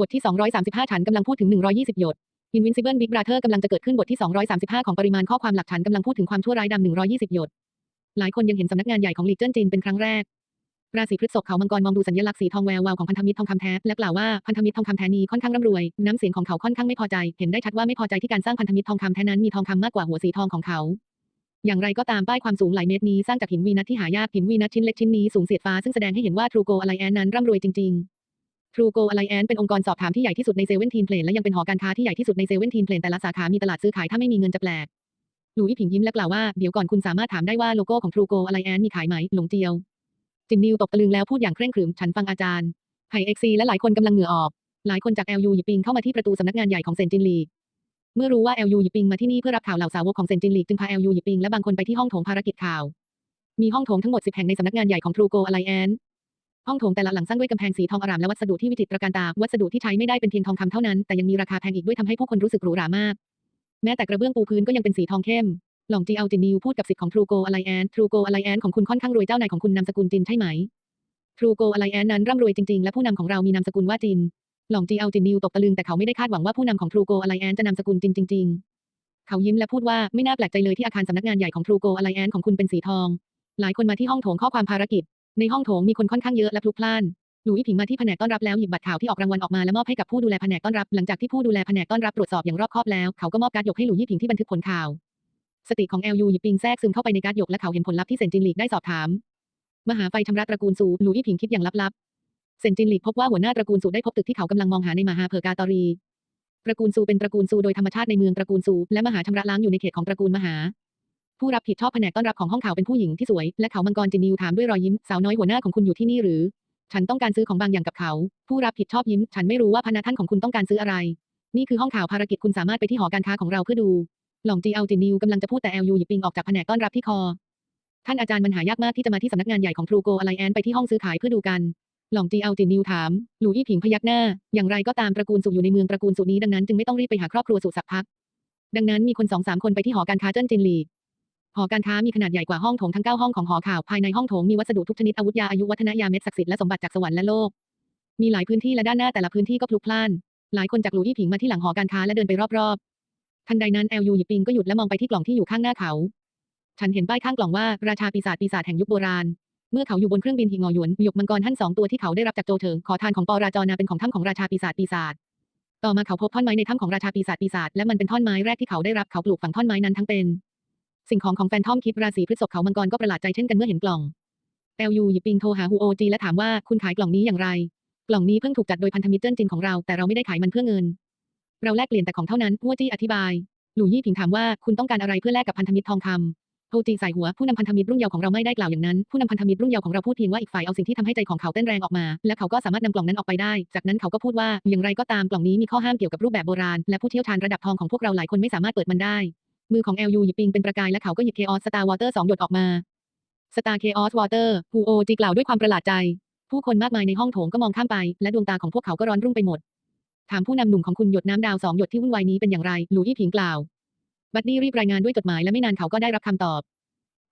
บทที่ 235ฉันกำลังพูดถึง 120 หยด Invincible Big Brother กำลังจะเกิดขึ้นบทที่ 235 ของปริมาณข้อความหลักฉันกำลังพูดถึงความชั่วร้ายดำ120 หยด หลายคนยังเห็นสำนักงานใหญ่ของลีเจิ้นจีนเป็นครั้งแรก ราศีพฤษภเขามังกรมองดูสัญลักษณ์สีทองแวววาวของพันธมิตรทองคำแท้และกล่าวว่าพันธมิตรทองคำแท้นี้ค่อนข้างร่ำรวย น้ำเสียงของเขาค่อนข้างไม่พอใจ เห็นได้ชัดว่าไม่พอใจที่การสร้างพันธมิตรทองคำแท้นั้นมีทองคำมากกว่าหัวสีทองของเขา อย่างไรก็ตามป้ายความสูงหลายเมตรนี้สร้างจากหินวีนัทที่หายากหินวีนัทชิ้นเล็กชิ้นนี้สูงเสียดฟ้าซึ่งแสดงให้เห็นว่าทรูโกอะไรแอนนั้นร่ำรวยจริงๆ True Go Alliance เป็นองค์กรสอบถามที่ใหญ่ที่สุดในเซเว่นทีนเพลนและยังเป็นหอการค้าที่ใหญ่ที่สุดในเซเว่นทีนเพลนแต่ละสาขา มีตลาดซื้อขายถ้าไม่มีเงินจะแปลกหลุยส์ผิงยิ้มและกล่าวว่า เดี๋ยวก่อนคุณสามารถถามได้ว่าโลโก้ของ True Go Alliance มีขายไหม หลงเจียว จินนิวตกตะลึงแล้วพูดอย่างเคร่งขรึม ฉันฟังอาจารย์ไห่เอ็กซีและหลายคนกำลังเหงื่อออก หลายคนจาก LU หยิบปิงเข้ามาที่ประตูสำนักงานใหญ่ของเซนจินลีเมื่อรู้ว่า LU หยิบปิงมาที่นี่เพื่อรับข่าวเหล่าสาวกของเซนจินลีจึงพา LU หยิบปิงและบางคนไปที่ห้องโถงภารกิจข่าว มีห้องโถงทั้งหมด10แห่งในสำนักงานใหญ่ของ True Go Alliance ห้องโถงแต่ละหลังสร้างด้วยกำแพงสีทองอร่ามและวัสดุที่วิจิตรการตา วัสดุที่ใช้ไม่ได้เป็นเพียงทองคำเท่านั้น แต่ยังมีราคาแพงอีกด้วยทำให้ผู้คนรู้สึกหรูหรามาก แม้แต่กระเบื้องปูพื้นก็ยังเป็นสีทองเข้ม หลงจีเอาจินนิวพูดกับสิทธิ์ของ True Go Alliance True Go Alliance ของคุณค่อนข้างรวยเจ้านายของคุณนามสกุลจินใช่ไหม True Go Alliance นั้นร่ำรวยจริงๆ และผู้นำของเรามีนามสกุลว่าจิน หลงจีเอาจินนิวตกตะลึงแต่เขาไม่ได้คาดหวังว่าผู้นำของ True Go Alliance จะนามสกุลจินจริง ๆ เขายิ้มและพูดว่าไม่น่าแปลกใจเลยที่อาคารสำนักงานใหญ่ของ True Go Alliance ของคุณเป็นสีทองหลายคนมาที่ห้องโถงข้อความภารกิจ ในห้องโถงมีคนค่อนข้างเยอะและพลุกพล่านหลุยส์ผิงมาที่แผนกต้อนรับแล้วหยิบบัตรข่าวที่ออกรางวัลออกมาและมอบให้กับผู้ดูแลแผนกต้อนรับหลังจากที่ผู้ดูแลแผนกต้อนรับตรวจสอบอย่างรอบคอบแล้วเขาก็มอบการ์ดหยกให้หลุยส์ผิงที่บันทึกผลข่าว สติของ LU หยิบปิงแทรกซึมเข้าไปในการ์ดหยกและเขาเห็นผลลัพธ์ที่เซนจินหลีกได้สอบถาม มหาไฟชำระตระกูลซูหลุยส์ผิงคิดอย่างลับๆเซนจินหลีกพบว่าหัวหน้าตระกูลซูได้พบตึกที่เขากำลังมองหาในมหาเพอร์กาตอรีตระกูลซูเป็นตระกูลซูโดยธรรมชาติในเมืองตระกูลซูและมหาชำระล้างอยู่ในเขตของตระกูลมหา ผู้รับผิดชอบแผนกต้อนรับของห้องเขาวเป็นผู้หญิงที่สวย และเขามังกรจินนิวถามด้วยรอยยิ้ม สาวน้อยหัวหน้าของคุณอยู่ที่นี่หรือ ฉันต้องการซื้อของบางอย่างกับเขา ผู้รับผิดชอบยิ้ม ฉันไม่รู้ว่าพนักท่านของคุณต้องการซื้ออะไร นี่คือห้องข่าวภารกิจคุณสามารถไปที่หอการค้าของเราเพื่อดู หล่องจีเอาจินนิวกำลังจะพูดแต่แอลยูหยิบปิงออกจากแผนกต้อนรับที่คอ ท่านอาจารย์มันหายากมากที่จะมาที่สำนักงานใหญ่ของทรูโกอะไรแอนไปที่ห้องซื้อขายเพื่อดูกันหล่องจีเอาจินนิวถาม หลูอี้ผิงพยักหน้า อย่างไรก็ตามตระกูลสุอยู่ในเมืองตระกูลสุนี้ดังนั้นจึงไม่ต้องรีบไปหาครอบครัวสุสักพัก ดังนั้นมีคนสองสามคนไปที่หอการค้าเจิ้นจินหลี หอการค้ามีขนาดใหญ่กว่าห้องโถงทั้ง 9 ห้องของหอข่าวภายในห้องโถงมีวัสดุทุกชนิดอาวุธยาอายุวัฒนยาเม็ดศักดิ์สิทธิ์และสมบัติจากสวรรค์และโลก มีหลายพื้นที่และด้านหน้าแต่ละพื้นที่ก็พลุกพล่าน หลายคนจากหลูอี้ผิงมาที่หลังหอการค้าและเดินไปรอบๆ ทันใดนั้นแอลยูหยิบปิงก็หยุดและมองไปที่กล่องที่อยู่ข้างหน้าเขา ฉันเห็นป้ายข้างกล่องว่าราชาปีศาจปีศาจแห่งยุคโบราณ เมื่อเขาอยู่บนเครื่องบินหิงอหยวนหยกมังกรหั่นสองตัวที่เขาได้รับจากโจเถิงขอทานของปอราจอนาเป็นของถ้ำของราชาปีศาจปีศาจต่อมาเขาพบท่อนไม้ในถ้ำของราชาปีศาจปีศาจและมันเป็นท่อนไม้แรกที่เขาได้รับเขาปลูกฝังท่อนไม้นั้นทั้งเป็น สิ่งของของแฟนทอมคิดราศีพฤษภเขามังกรก็ประหลาดใจเช่นกันเมื่อเห็นกล่องแอลยูหยิบปิงโทรหาฮูโอจีและถามว่าคุณขายกล่องนี้อย่างไร กล่องนี้เพิ่งถูกจัดโดยพันธมิตรเจิ้นจินของเราแต่เราไม่ได้ขายมันเพื่อเงิน เราแลกเปลี่ยนแต่ของเท่านั้นฮัวจี้อธิบาย หลู่ยี่ผิงถามว่าคุณต้องการอะไรเพื่อแลกกับพันธมิตรทองคำโฮจีใส่หัวผู้นำพันธมิตรรุ่นเยาว์ของเราไม่ได้กล่าวอย่างนั้น ผู้นำพันธมิตรรุ่นเยาว์ของเราพูดเพียงว่าอีกฝ่ายเอาสิ่งที่ทำให้ใจของเขาเต้นแรงออกมา และเขาก็สามารถนำกล่องนั้นออกไปได้ จากนั้นเขาก็พูดว่าอย่างไรก็ตามกล่องนี้มีข้อห้ามเกี่ยวกับรูปแบบโบราณและผู้เชี่ยวชาญระดับทองของพวกเราหลายคนไม่สามารถเปิดมันได้ มือของ LU หยิบปิงเป็นประกายและเขาก็หยิบ Chaos Star Water สองหยดออกมา Star Chaos Water ฮูโอจีกล่าวด้วยความประหลาดใจ ผู้คนมากมายในห้องโถงก็มองข้ามไป และดวงตาของพวกเขาก็ร้อนรุ่งไปหมด ถามผู้นำหนุ่มของคุณหยดน้ำดาวสองหยดที่วุ่นวายนี้เป็นอย่างไรหลูอี้ผิงกล่าว บัดดี้รีบรายงานด้วยจดหมายและไม่นานเขาก็ได้รับคำตอบ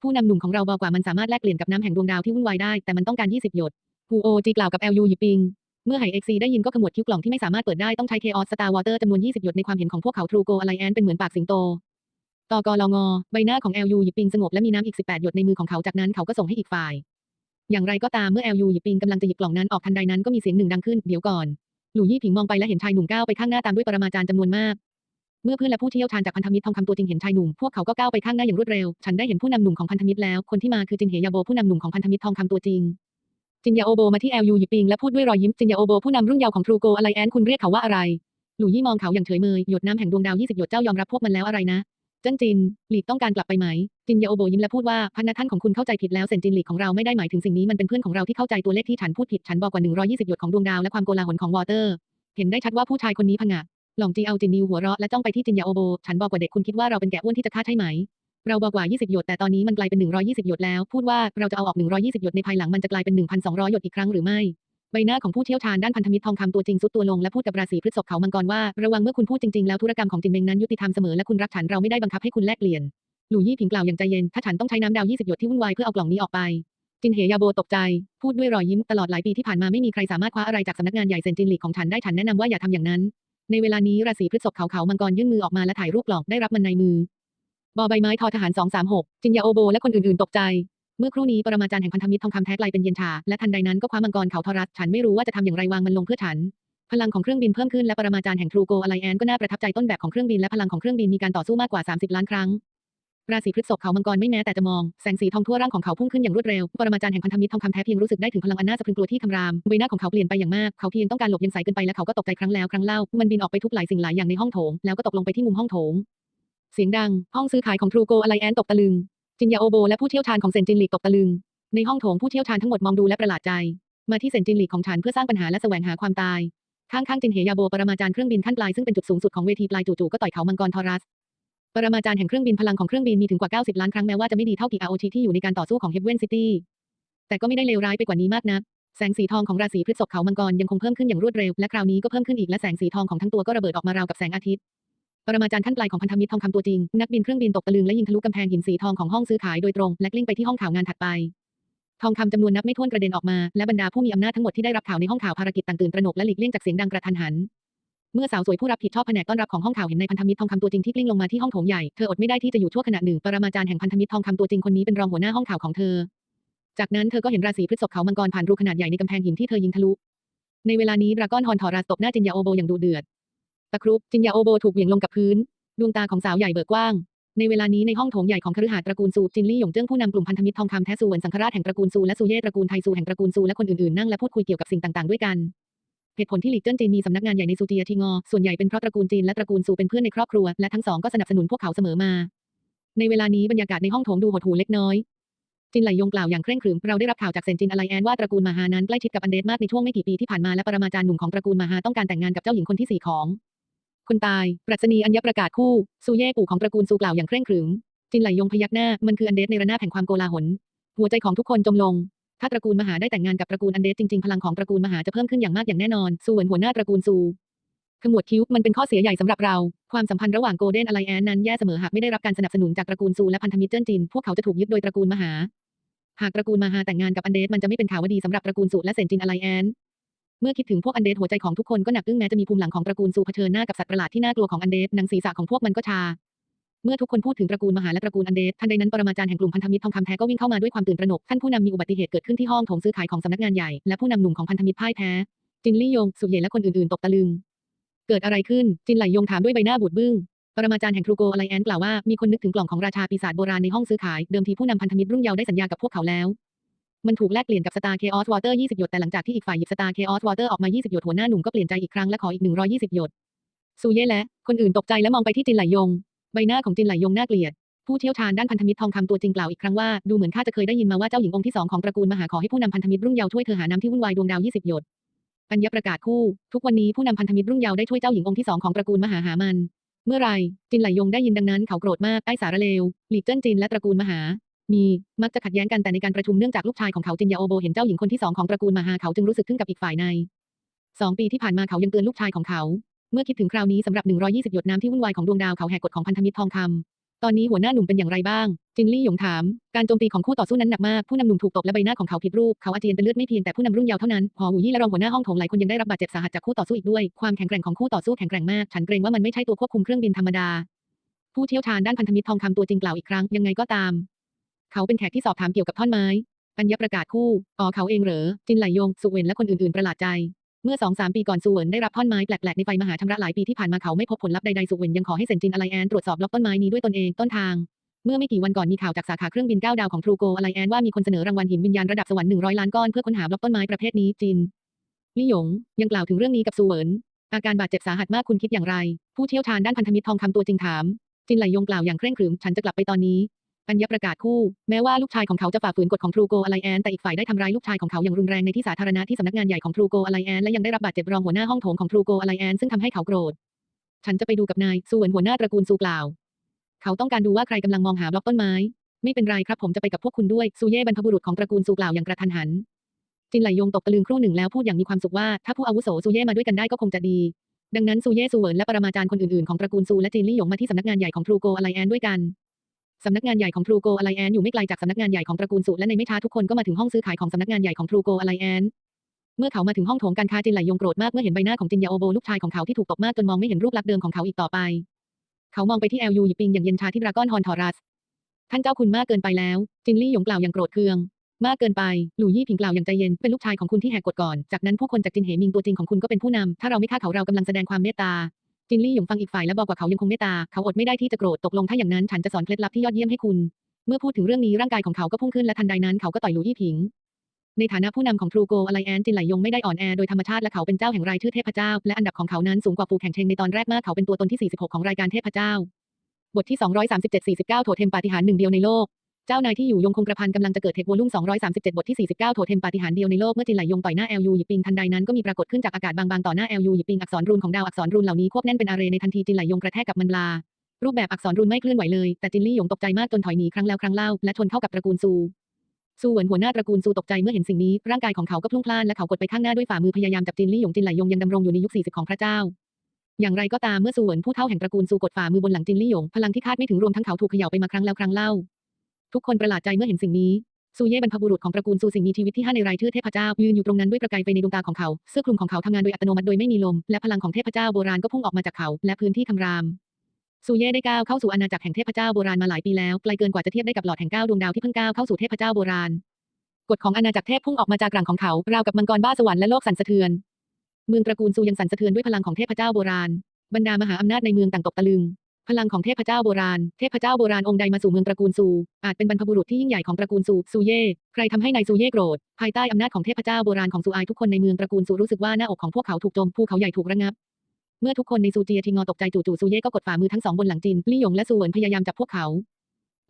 ผู้นำหนุ่มของเราบอกว่ามันสามารถแลกเปลี่ยนกับน้ำแห่งดวงดาวที่วุ่นวายได้แต่มันต้องการ 20 หยดฮูโอจีกล่าวกับ LU หยิบปิงเมื่อไหเอ็กซีได้ยินก็ขมวดคิ้วกล่องที่ไม่สามารถเปิดได้ต้องใช้ Chaos Star Water จำนวน 20 หยดในความเห็นของพวกเขา True Go Alliance เป็นเหมือนปากสิงโต ตกลงใบหน้าของ LU หยิบปิงสงบและมีน้ำอีก 18 หยดในมือของเขาจากนั้นเขาก็ส่งให้อีกฝ่าย อย่างไรก็ตามเมื่อ LU หยิบปิงกำลังจะหยิบกล่องนั้นออกทันใดนั้นก็มีเสียงหนึ่งดังขึ้นเดี๋ยวก่อน หลู่ยี่ผิงมองไปและเห็นชายหนุ่มก้าวไปข้างหน้าตามด้วยปรมาจารย์จำนวนมาก เมื่อเพื่อนและผู้เชี่ยวชาญจากพันธมิตรทองคำตัวจริงเห็นชายหนุ่มพวกเขาก็ก้าวไปข้างหน้าอย่างรวดเร็ว ฉันได้เห็นผู้นำหนุ่มของพันธมิตรแล้ว คนที่มาคือจินเหยาโบผู้นำหนุ่มของพันธมิตรทองคำตัวจริงจินยาโอโบมาที่ LU หยิบปิงและพูดด้วยรอยยิ้มจินยาโอโบผู้นำรุ่นเยาว์ของทรูโกอะไรแอนคุณเรียกเขาว่าอะไรหลู่ยี่มองเขาอย่างเฉยเมยหยดน้ำแห่งดวงดาว20หยดเจ้ายอมรับพวกมันแล้วอะไรนะ เจิ้นจิน หลีกต้องการกลับไปไหม จินยาโอโบยิ้มและพูดว่าพนักท่านของคุณเข้าใจผิดแล้วเซนจินหลีกของเราไม่ได้หมายถึงสิ่งนี้มันเป็นเพื่อนของเราที่เข้าใจตัวเลขที่ฉันพูดผิดฉันบอกกว่า 120 หยดของดวงดาวและความโกลาหลของวอเตอร์ เห็นได้ชัดว่าผู้ชายคนนี้ผงะหล่องจีเอาจินนิวหัวเราะและจ้องไปที่จินยาโอโบ ฉันบอกว่าเด็กคุณคิดว่าเราเป็นแกะอ้วนที่จะฆ่าใช่ไหม เราบอกว่า 20 หยดแต่ตอนนี้มันกลายเป็น 120 หยดแล้ว พูดว่าเราจะเอาออก 120 หยดในภายหลังมันจะกลายเป็น 1,200 หยดอีกครั้งหรือไม่ ใบหน้าของผู้เชี่ยวชาญด้านพันธมิตรทองคำตัวจริงสุดตัวลงและพูดกับราศีพฤษภเขามังกรว่า ระวังเมื่อคุณพูดจริงๆแล้วธุรกรรมของจินเมงนั้นยุติธรรมเสมอและคุณรักฉันเราไม่ได้บังคับให้คุณแลกเปลี่ยนหลู่ยี่ผิงกล่าวอย่างใจเย็นถ้าฉันต้องใช้น้ำดาว20หยดที่วุ่นวายเพื่อเอากล่องนี้ออกไปจินเหยาโบตกใจ พูดด้วยรอยยิ้มตลอดหลายปีที่ผ่านมาไม่มีใครสามารถคว้าอะไรจากสำนักงานใหญ่เซนจินหลีของฉันได้ฉันแนะนำว่าอย่าทำอย่างนั้น ในเวลานี้ราศีพฤษภเขาเขามังกรยื่นมือออกมาและถ่ายรูปกล่องได้รับมันในมือบอใบไม้ทอทหาร236จินยาโอโบและคนอื่นๆ ตกใจ เมื่อครู่นี้ปรมาจารย์แห่งพันธมิตรทองคำแท้กลเป็นเย็นชา และทันใดนั้นก็คว้ามังกรเขาทรัสฉันไม่รู้ว่าจะทำอย่างไรวางมันลงเพื่อฉัน พลังของเครื่องบินเพิ่มขึ้นและปรมาจารย์แห่งทรูโกอไลแอนก็น่าประทับใจต้นแบบของเครื่องบินและพลังของเครื่องบินมีการต่อสู้มากกว่า 30 ล้านครั้งราศีพฤษภเขามังกรไม่แม้แต่จะมองแสงสีทองทั่วร่างของเขาพุ่งขึ้นอย่างรวดเร็วปรมาจารย์แห่งพันธมิตรทองคำแท้เพียงรู้สึกได้ถึงพลังอันน่าสะพรึงกลัวที่คำรามใบหน้าของเขาเปลี่ยนไปอย่างมากเขาเพียงต้องการหลบยังใสเกินไปและเขาก็ตกใจครั้งแล้วครั้งเล่ามันบินออกไปทุบหลายสิ่งหลายอย่างในห้องโถงแล้วก็ตกลงไปที่มุมห้องโถงเสียงดัง ห้องซื้อขายของทรูโกอไลแอนตกตะลึง จินยาโอโบและผู้เชี่ยวชาญของเซนจินหลีกตกตะลึง ในห้องโถงผู้เชี่ยวชาญทั้งหมดมองดูและประหลาดใจ มาที่เซนจินหลีกของฉันเพื่อสร้างปัญหาและแสวงหาความตายข้างๆจินเหยาโบปรมาจารย์เครื่องบินขั้นปลายซึ่งเป็นจุดสูงสุดของเวทีปลายจู่ๆก็ต่อยเขามังกรทอรัสปรมาจารย์แห่งเครื่องบินพลังของเครื่องบินมีถึงกว่า 90 ล้านครั้งแม้ว่าจะไม่ดีเท่าปีอาโอทีที่อยู่ในการต่อสู้ของเฮฟเวนซิตี้แต่ก็ไม่ได้เลวร้ายไปกว่านี้มากนัก แสงสีทองของราศีพฤษภเขามังกรยังคงเพิ่มขึ้นอย่างรวดเร็วและคราวนี้ก็เพิ่มขึ้นอีกและแสงสีทองของทั้งตัวก็ระเบิดออกมาราวกับแสงอาทิตย์ ปรมาจารย์ขั้นปลายของพันธมิตรทองคำตัวจริง นักบินเครื่องบินตกตะลึงและยิงทะลุกำแพงหินสีทองของห้องซื้อขายโดยตรงและกลิ้งไปที่ห้องข่าวงานถัดไป ทองคำจำนวนนับไม่ถ้วนกระเด็นออกมา และบรรดาผู้มีอำนาจทั้งหมดที่ได้รับข่าวในห้องข่าวภารกิจต่างตื่นตระหนกและหลีกเลี่ยงจากเสียงดังกระทันหัน เมื่อสาวสวยผู้รับผิดชอบแผนกต้อนรับของห้องข่าวเห็นในพันธมิตรทองคำตัวจริงที่กลิ้งลงมาที่ห้องโถงใหญ่เธออดไม่ได้ที่จะอยู่ชั่วขณะหนึ่งปรมาจารย์แห่งพันธมิตรทองคำตัวจริงคนนี้เป็นรองหัวหน้าห้องข่าวของเธอ จากนั้นเธอก็เห็นราศีพฤษภเขามังกรผ่านรูขนาดใหญ่ในกำแพงหินที่เธอยิงทะลุในเวลานี้ดราก้อนฮอนทอรัสตบหน้าจินยาโอโบอย่างดุเดือด ตะครุบจินยาโอโบถูกเหวี่ยงลงกับพื้น ดวงตาของสาวใหญ่เบิกกว้าง ในเวลานี้ในห้องโถงใหญ่ของคฤหาสน์ตระกูลซูจินลี่หยงเจิ้งผู้นำกลุ่มพันธมิตรทองคำแท้ซูเหวินสังฆราชแห่งตระกูลซูและซูเย่ตระกูลไทซูแห่งตระกูลซูและคนอื่นๆนั่งและพูดคุยเกี่ยวกับสิ่งต่างๆด้วยกันเหตุผลที่หลีเจิ้นจีนมีสำนักงานใหญ่ในซูเจียทิงอส่วนใหญ่เป็นเพราะตระกูลจีนและตระกูลซูเป็นเพื่อนในครอบครัวและทั้งสองก็สนับสนุนพวกเขาเสมอมา ในเวลานี้บรรยากาศในห้องโถงดูหดหู่เล็กน้อยจินไหลยงกล่าวอย่างเคร่งครึมเราได้รับข่าวจากเซนจินอะไลแอนว่าตระกูลมาฮานั้นใกล้ชิดกับอันเดสมากในช่วงไม่กี่ปีที่ผ่านมาและปรมาจารย์หนุ่มของตระกูลมาฮาต้องการแต่งงานกับเจ้าหญิงคนที่สี่ของ คุณตาย ปรัชนีอัญญประกาศคู่ ซูเย่ปู่ของตระกูลซูกล่าวอย่างเคร่งครึม จินไหลยงพยักหน้า มันคืออันเดสในระนาบแห่งความโกลาหล หัวใจของทุกคนจมลง ถ้าตระกูลมหาได้แต่งงานกับตระกูลอันเดสจริงๆ พลังของตระกูลมหาจะเพิ่มขึ้นอย่างมากอย่างแน่นอนซูเหวินหัวหน้าตระกูลซูขมวดคิ้วมันเป็นข้อเสียใหญ่สำหรับเรา ความสัมพันธ์ระหว่างโกลเด้นอะไลแอนนั้นแย่เสมอหากไม่ได้รับการสนับสนุนจากตระกูลซูและพันธมิตรเจิ้นจิน พวกเขาจะถูกยึดโดยตระกูลมหา หากตระกูลมหาแต่งงานกับอันเดสมันจะไม่เป็นข่าวดีสำหรับตระกูลซูและเซนจินอไลแอน เมื่อคิดถึงพวกอันเดสหัวใจของทุกคนก็หนักอึ้งแม้จะมีภูมิหลังของตระกูลซูเผชิญหน้ากับสัตว์ประหลาดที่น่ากลัวของอันเดสหนังศีรษะของพวกมันก็ชาเมื่อทุกคนพูดถึงตระกูลมหาและตระกูลอันเดสทันใดนั้นปรมาจารย์แห่งกลุ่มพันธมิตรทองคำแท้ก็วิ่งเข้ามาด้วยความตื่นตระหนก ท่านผู้นำมีอุบัติเหตุเกิดขึ้นที่ห้องโถงซื้อขายของสำนักงานใหญ่ และผู้นำหนุ่มของพันธมิตรพ่ายแพ้ จินลี่ยง สุเย่และคนอื่นๆ ตกตะลึง เกิดอะไรขึ้น จินไหลยงถามด้วยใบหน้าบูดบึ้ง ปรมาจารย์แห่งทรูโกอไลแอนกล่าวว่ามีคนนึกถึงกล่องของราชาปีศาจโบราณในห้องซื้อขาย เดิมทีผู้นำพันธมิตรรุ่งเยาว์ได้สัญญากับพวกเขาแล้ว มันถูกแลกเปลี่ยนกับสตาร์เคออสวอเตอร์20 หยดแต่หลังจากที่อีกฝ่ายหยิบสตาร์เคออสวอเตอร์ออกมา 20 หยดหัวหน้าหนุ่มก็เปลี่ยนใจอีกครั้งและขออีก 120 หยดซูเย่และ คนอื่นตกใจและมองไปที่จินไหลยง ใบหน้าของจินไหลยงน่าเกลียด ผู้เชี่ยวชาญด้านพันธมิตรทองคำตัวจริงกล่าวอีกครั้งว่าดูเหมือนข้าจะเคยได้ยินมาว่าเจ้าหญิงองค์ที่สองของตระกูลมหาขอให้ผู้นำพันธมิตรรุ่งเยาว์ช่วยเธอหาน้ำที่วุ่นวายดวงดาว20 หยดอัญญประกาศคู่ทุกวันนี้ผู้นำพันธมิตรรุ่งเยาว์ได้ช่วยเจ้าหญิงองค์ที่สองของตระกูลมหาหามัน เมื่อไรจินไหลยงได้ยินดังนั้นเขาโกรธมากไอ้สารเลวหลีเจิ้นจินและตระกูลมหา มีมักจะขัดแย้งกันแต่ในการประชุมเนื่องจากลูกชายของเขาจินยาโอโบเห็นเจ้าหญิงคนที่สองของตระกูลมาหาเขาจึงรู้สึกทึ่งกับอีกฝ่ายในสองปีที่ผ่านมาเขายังเตือนลูกชายของเขา เมื่อคิดถึงคราวนี้สำหรับ 120 หยดน้ำที่วุ่นวายของดวงดาวเขาแหกกฎของพันธมิตรทองคำตอนนี้หัวหน้าหนุ่มเป็นอย่างไรบ้าง จินลี่หยงถาม การโจมตีของคู่ต่อสู้นั้นหนักมาก ผู้นำหนุ่มถูกตบและใบหน้าของเขาผิดรูป เขาอาเจียนเป็นเลือดไม่เพียงแต่ผู้นำรุ่งเยาว์เท่านั้น หอหูยี่และรองหัวหน้าห้องโถงหลายคนยังได้รับบาดเจ็บสาหัสจากคู่ต่อสู้อีกด้วย ความแข็งแกร่งของคู่ต่อสู้แข็งแกร่งมาก ฉันเกรงว่ามันไม่ใช่ตัวควบคุมเครื่องบินธรรมดา ผู้เชี่ยวชาญด้านพันธมิตรทองคำตัวจริงกล่าวอีกครั้ง ยังไงก็ตาม เขาเป็นแขกที่สอบถามเกี่ยวกับท่อนไม้ อัญญประกาศคู่ อ๋อเขาเองเหรอ จินไหลยง สุเวนและคนอื่นๆประหลาดใจ เมื่อสองสามปีก่อนซูเวินได้รับท่อนไม้แปลกๆในไฟมหาชำระหลายปีที่ผ่านมาเขาไม่พบผลลัพธ์ใดๆซูเวนยังขอให้เซนจินอะไลแอนตรวจสอบล็อกต้นไม้นี้ด้วยตนเองต้นทาง เมื่อไม่กี่วันก่อนมีข่าวจากสาขาเครื่องบิน9ดาวของทรูโกอะไลแอนว่ามีคนเสนอรางวัลหินวิญญาณระดับสวรรค์100ล้านก้อนเพื่อค้นหาบล็อกต้นไม้ประเภทนี้จินลี่หยงยังกล่าวถึงเรื่องนี้กับซูเวินอาการบาดเจ็บสาหัสมากคุณคิดอย่างไร ผู้เชี่ยวชาญด้านพันธมิตรทองคำตัวจริงถาม จินไหลยงกล่าวอย่างเคร่งครึม ฉันจะกลับไปตอนนี้ อัญญประกาศคู่ แม้ว่าลูกชายของเขาจะฝ่าฝืนกฎของทรูโกอไลแอนแต่อีกฝ่ายได้ทำร้ายลูกชายของเขาอย่างรุนแรงในที่สาธารณะที่สำนักงานใหญ่ของทรูโกอไลแอนและยังได้รับบาดเจ็บรองหัวหน้าห้องโถงของทรูโกอไลแอนซึ่งทำให้เขาโกรธ ฉันจะไปดูกับนายซูเหวินหัวหน้าตระกูลซูกล่าว เขาต้องการดูว่าใครกำลังมองหาบล็อกต้นไม้ ไม่เป็นไรครับผมจะไปกับพวกคุณด้วยซูเย่บรรพบุรุษของตระกูลซูกล่าวอย่างกระทันหัน จินไหลยงตกตะลึงครู่หนึ่งแล้วพูดอย่างมีความสุขว่าถ้าผู้อาวุโสซูเย่มาด้วยกันได้ก็คงจะดีดังนั้นซูเย่ซูเหวินและปรมาจารย์คนอื่นๆของตระกูลซูและจินลี่หยงมาที่สำนักงานใหญ่ของทรูโกอไลแอนด้วยกัน สำนักงานใหญ่ของ True Go Alliance อยู่ไม่ไกลจากสำนักงานใหญ่ของตระกูลสุและในไม่ช้าทุกคนก็มาถึงห้องซื้อขายของสำนักงานใหญ่ของ True Go Alliance เมื่อเขามาถึงห้องโถงการค้าจินไหลยงโกรธมากเมื่อเห็นใบหน้าของจินยาโอโบลูกชายของเขาที่ถูกตบมากจนมองไม่เห็นรูปลักษณ์เดิมของเขาอีกต่อไป เขามองไปที่แอลยูหยิบปิงอย่างเย็นชาที่ดราก้อนฮอนทอรัส ท่านเจ้าคุณมากเกินไปแล้ว จินลี่หยงกล่าวอย่างโกรธเคือง มากเกินไป หลู่ยี่ผิงกล่าวอย่างใจเย็น เป็นลูกชายของคุณที่แหกกฎก่อน จากนั้นผู้คนจากจินเหมิงตัวจริงของคุณก็เป็นผู้นำถ้าเราไม่ฆ่าเขาเรากำลังแสดงความเมตตา จินลี่หยงฟังอีกฝ่ายและบอกว่าเขายังคงเมตตา เขาอดไม่ได้ที่จะโกรธตกลงถ้าอย่างนั้นฉันจะสอนเคล็ดลับที่ยอดเยี่ยมให้คุณ เมื่อพูดถึงเรื่องนี้ร่างกายของเขาก็พุ่งขึ้นและทันใดนั้นเขาก็ต่อยหลู่ยี่ผิง ในฐานะผู้นำของ True Go Alliance จินไหลยงไม่ได้อ่อนแอโดยธรรมชาติและเขาเป็นเจ้าแห่งรายชื่อเทพเจ้า และอันดับของเขานั้นสูงกว่าปูแข่งเชงในตอนแรกมากเขาเป็นตัวตนที่ 46 ของรายการเทพเจ้า บทที่ 237-49 โถเทมปาฏิหาริย์หนึ่งเดียวในโลก เจ้านายที่อยู่ยงคงกระพันกำลังจะเกิดเทควอลุ่ม237 บทที่ 49 โถเทมปาฏิหาริย์เดียวในโลกเมื่อจินไหลยงต่อยหน้า LU หยิบปิงทันใดนั้นก็มีปรากฏขึ้นจากอากาศบางๆต่อหน้า LU หยิบปิงอักษรรูนของดาวอักษรรูนเหล่านี้ควบแน่นเป็นอาเรในทันทีจินไหลยงกระแทกกับมันลา รูปแบบอักษรรูนไม่เคลื่อนไหวเลยแต่จินลี่หยงตกใจมากจนถอยหนีครั้งแล้วครั้งเล่าและชนเข้ากับตระกูลซูซูเหวินหัวหน้าตระกูลซูตกใจเมื่อเห็นสิ่งนี้ ร่างกายของเขาก็พลุ่งพล่านและเขากดไปข้างหน้าด้วยฝ่ามือพยายามจับจินลี่หยงจินไหลยงยังดำรงอยู่ในยุค 40 ของพระเจ้า อย่างไรก็ตามเมื่อซูเหวินผู้เฒ่าแห่งตระกูลซูกดฝ่ามือบนหลังจินลี่หยงพลังที่คาดไม่ถึงรวมทั้งเขาถูกเขย่าไปมาครั้งแล้วครั้งเล่า ทุกคนประหลาดใจเมื่อเห็นสิ่งนี้ซูเย่บรรพบุรุษของตระกูลซูสิ่งมีชีวิตที่ห้าในรายชื่อเทพเจ้ายืนอยู่ตรงนั้นด้วยประกายไฟในดวงตาของเขา เสื้อคลุมของเขาทำงานโดยอัตโนมัติโดยไม่มีลม และพลังของเทพเจ้าโบราณก็พุ่งออกมาจากเขา และพื้นที่คำรามซูเย่ได้ก้าวเข้าสู่อาณาจักรแห่งเทพเจ้าโบราณมาหลายปีแล้วไกลเกินกว่าจะเทียบได้กับหลอดแห่งเก้าดวงดาวที่เพิ่งก้าวเข้าสู่เทพเจ้าโบราณกฎของอาณาจักรเทพพุ่งออกมาจากรังของเขาราวกับมังกรบ้าสวรรค์และโลกสั่นสะเทือน เมืองตระกูลซูยังสั่นสะเทือนด้วยพลังของเทพเจ้าโบราณบรรดามหาอำนาจในเมืองต่างตกตะลึง พลังของเทพเจ้าโบราณ เทพเจ้าโบราณองค์ใดมาสู่เมืองตระกูลซู อาจเป็นบรรพบุรุษที่ยิ่งใหญ่ของตระกูลซู ซูเย่ ใครทำให้นายซูเย่โกรธ ภายใต้อำนาจของเทพเจ้าโบราณของซูอายทุกคนในเมืองตระกูลซูรู้สึกว่าหน้าอกของพวกเขาถูกโจมภูเขาใหญ่ถูกระงับ เมื่อทุกคนในซูเจียทิงอตกใจจู่ๆซูเย่ก็กดฝ่ามือทั้งสองบนหลังจินลี่หยงและซูเหวินพยายามจับพวกเขา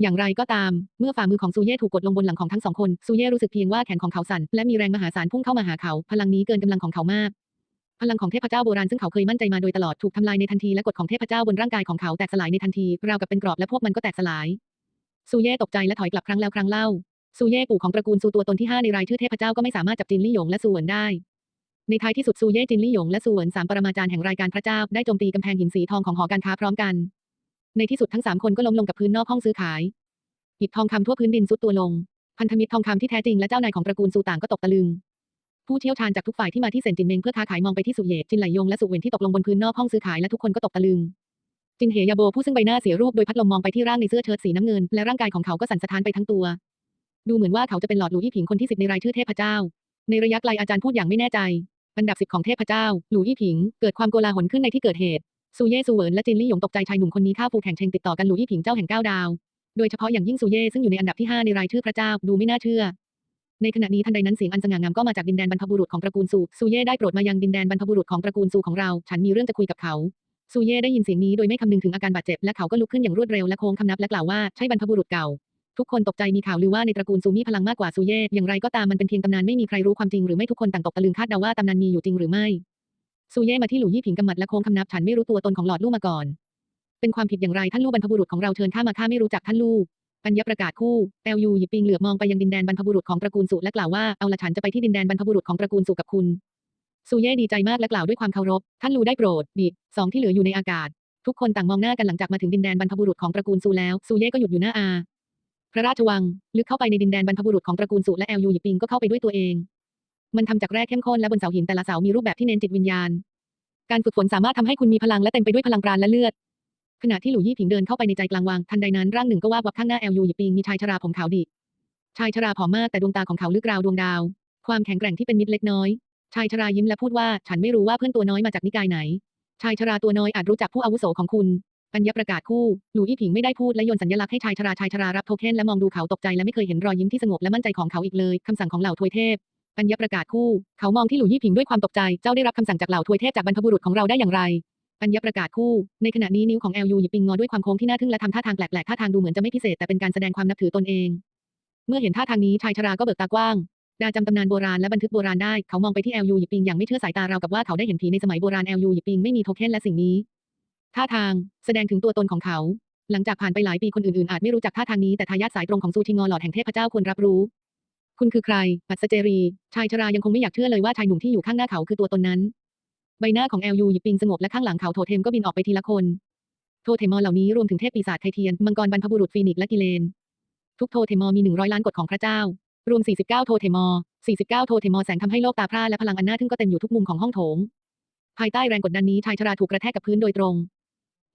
อย่างไรก็ตาม เมื่อฝ่ามือของซูเย่ถูกกดลงบนหลังของทั้งสองคนซูเย่รู้สึกเพียงว่าแขนของเขาสั่นและมีแรงมหาศาลพุ่งเข้ามาหาเขา พลังนี้เกินกำลังของเขามาก พลังของเทพเจ้าโบราณซึ่งเขาเคยมั่นใจมาโดยตลอดถูกทำลายในทันทีและกฎของเทพเจ้าบนร่างกายของเขาแตกสลายในทันทีราวกับเป็นกรอบและพวกมันก็แตกสลายซูเย่ตกใจและถอยกลับครั้งแล้วครั้งเล่าซูเย่ปู่ของตระกูลซูตัวตนที่ห้าในรายชื่อเทพเจ้าก็ไม่สามารถจับจินลี่หยงและซูเหวินได้ ในท้ายที่สุดซูเย่จินลี่หยงและซูเหวินสามปรมาจารย์แห่งรายการพระเจ้าได้โจมตีกำแพงหินสีทองของหอการค้าพร้อมกัน ในที่สุดทั้งสามคนก็ล้มลงกับพื้นนอกห้องซื้อขายหินทองคำทั่วพื้นดินซุดตัวลง พันธมิตรทองคำที่แท้จริงและเจ้านายของตระกูลซูต่างก็ตกตะลึง ผู้เชี่ยวชาญจากทุกฝ่ายที่มาที่เซนจินเมงเพื่อค้าขายมองไปที่สุเยจินไหลยงและสุเวนที่ตกลงบนพื้นนอกห้องซื้อขายและทุกคนก็ตกตะลึงจินเหยาโบผู้ซึ่งใบหน้าเสียรูปโดยพัดลมมองไปที่ร่างในเสื้อเชิ้ตสีน้ำเงิน และร่างกายของเขาก็สั่นสะท้านไปทั้งตัว ดูเหมือนว่าเขาจะเป็นหลอดหลูอี้ผิงคนที่สิบในรายชื่อเทพเจ้า ในระยะไกลอาจารย์พูดอย่างไม่แน่ใจอันดับสิบของเทพเจ้า หลูอี้ผิง เกิดความโกลาหลขึ้นในที่เกิดเหตุซูเย่ซูเวินและจินลี่หยงตกใจชายหนุ่มคนนี้ฆ่าฟูแข่งเชงติดต่อกันหลูอี้ผิงเจ้าแห่งเก้าดาว โดยเฉพาะอย่างยิ่งซูเย่ซึ่งอยู่ในอันดับที่ห้าในรายชื่อพระเจ้าดูไม่น่าเชื่อ ในขณะนี้ทันใดนั้นเสียงอันสง่างามก็มาจากดินแดนบรรพบุรุษของตระกูลซูซูเย่ได้โปรดมายังดินแดนบรรพบุรุษของตระกูลซูของเรา ฉันมีเรื่องจะคุยกับเขาซูเย่ได้ยินเสียงนี้โดยไม่คำนึงถึงอาการบาดเจ็บและเขาก็ลุกขึ้นอย่างรวดเร็วและโค้งคำนับและกล่าวว่าใช่บรรพบุรุษเก่า ทุกคนตกใจมีข่าวลือว่าในตระกูลซูมีพลังมากกว่าซูเย่อย่างไรก็ตามมันเป็นเพียงตำนานไม่มีใครรู้ความจริงหรือไม่ทุกคนต่างตกตะลึงคาดเดาว่าตำนานมีอยู่จริงหรือไม่ซูเย่มาที่หลู่ยี่ผิงกำมัดและโค้งคำนับฉันไม่รู้ตัวตนของหลอดลู่มาก่อน เป็นความผิดอย่างไรท่านลู่บรรพบุรุษของเราเชิญข้ามาข้าไม่รู้จักท่านลู่ ปัญญประกาศคู่แอลยูหยิบปิงเหลือบมองไปยังดินแดนบรรพบุรุษของตระกูลสุและกล่าวว่าเอาละฉันจะไปที่ดินแดนบรรพบุรุษของตระกูลสุกับคุณซูเย่ดีใจมากและกล่าวด้วยความเคารพ ท่านลูได้โปรดดิสองที่เหลืออยู่ในอากาศ ทุกคนต่างมองหน้ากันหลังจากมาถึงดินแดนบรรพบุรุษของตระกูลซูแล้วซูเย่ก็หยุดอยู่หน้าอา พระราชวัง ลึกเข้าไปในดินแดนบรรพบุรุษของตระกูลสุและแอลยูหยิบปิงก็เข้าไปด้วยตัวเอง มันทำจากแร่เข้มข้นและบนเสาหินแต่ละเสามีรูปแบบที่เน้นจิตวิญญาณ การฝึกฝนสามารถทำให้คุณมีพลังและเต็มไปด้วยพลังปราณและเลือด ขณะที่หลู่ยี่ผิงเดินเข้าไปในใจกลางวังทันใดนั้นร่างหนึ่งก็ว่าวับข้างหน้าแอลยูหยิบปิงมีชายชราผมขาวดิชายชราผอมมากแต่ดวงตาของเขาลึกราวดวงดาว ความแข็งแกร่งที่เป็นมิตรเล็กน้อย ชายชรายิ้มและพูดว่าฉันไม่รู้ว่าเพื่อนตัวน้อยมาจากนิกายไหน ชายชราตัวน้อยอาจรู้จักผู้อาวุโสของคุณ ปัญญาประกาศคู่ หลู่อี้ผิงไม่ได้พูดและโยนสัญลักษณ์ให้ชายชราชายชรารับโทเค็นและมองดูเขาตกใจและไม่เคยเห็นรอยยิ้มที่สงบและมั่นใจของเขาอีกเลยคำสั่งของเหล่าทวยเทพปัญญาประกาศคู่ เขามองที่หลู่ยี่ผิงด้วยความตกใจ เจ้าได้รับคำสั่งจากเหล่าทวยเทพจากบรรพบุรุษของเราได้อย่างไร ปัญญประกาศคู่ ในขณะนี้นิ้วของแอลยูหยิบปิงงอด้วยความโค้งที่น่าทึ่งและทำท่าทางแปลกๆท่าทางดูเหมือนจะไม่พิเศษแต่เป็นการแสดงความนับถือตนเอง เมื่อเห็นท่าทางนี้ชายชราก็เบิกตากว้างดาจำตำนานโบราณและบันทึกโบราณได้เขามองไปที่แอลยูหยิบปิงอย่างไม่เชื่อสายตาเรากับว่าเขาได้เห็นผีในสมัยโบราณแอลยูหยิบปิงไม่มีโทเค็นและสิ่งนี้ ท่าทางแสดงถึงตัวตนของเขา หลังจากผ่านไปหลายปีคนอื่นๆอาจไม่รู้จักท่าทางนี้แต่ทายาทสายตรงของซูชิงอหลอดแห่งเทพเจ้าควรรับรู้ คุณคือใคร ปัสเจรี ชายชรายังคงไม่อยากเชื่อเลยว่าชายหนุ่มที่อยู่ข้างหน้าเขาคือตัวตนนั้น ใบหน้าของแอลยูหยิบปิงสงบและข้างหลังเขาโถเทมก็บินออกไปทีละคน โทเทมอเหล่านี้รวมถึงเทพปีศาจไทเทียน มังกรบรรพบุรุษฟีนิกและกิเลน ทุกโทเทมอมี100ล้านกฎของพระเจ้า รวม 49 โทเทมอ49 โทเทมอแสงทำให้โลกตาพร่าและพลังอันน่าทึ่งก็เต็มอยู่ทุกมุมของห้องโถง ภายใต้แรงกดดันนี้ชายชราถูกกระแทกกับพื้นโดยตรง